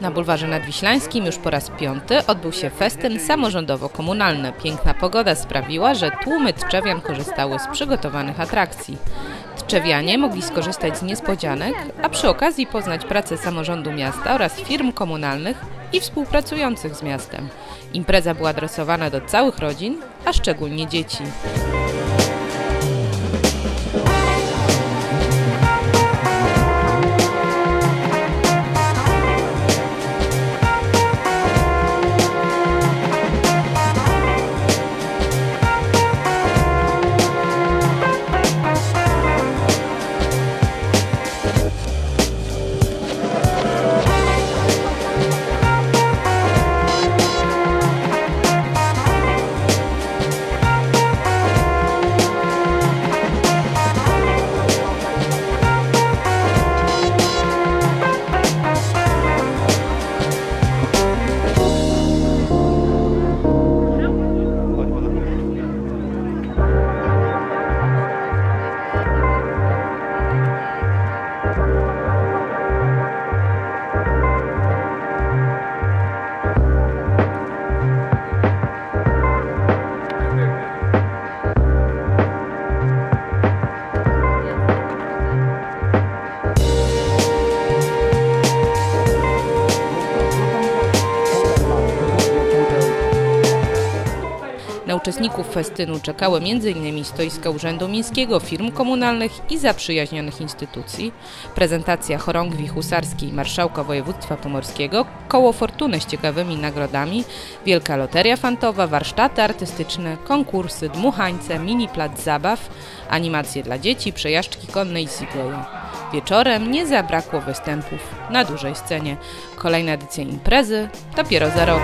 Na bulwarze nadwiślańskim już po raz piąty odbył się festyn samorządowo-komunalny. Piękna pogoda sprawiła, że tłumy tczewian korzystały z przygotowanych atrakcji. Tczewianie mogli skorzystać z niespodzianek, a przy okazji poznać pracę samorządu miasta oraz firm komunalnych i współpracujących z miastem. Impreza była adresowana do całych rodzin, a szczególnie dzieci. Uczestników festynu czekały m.in. stoiska Urzędu Miejskiego, firm komunalnych i zaprzyjaźnionych instytucji, prezentacja chorągwi husarskiej Marszałka Województwa Pomorskiego, koło fortuny z ciekawymi nagrodami, wielka loteria fantowa, warsztaty artystyczne, konkursy, dmuchańce, mini plac zabaw, animacje dla dzieci, przejażdżki konne i segwaye. Wieczorem nie zabrakło występów na dużej scenie. Kolejna edycja imprezy dopiero za rok.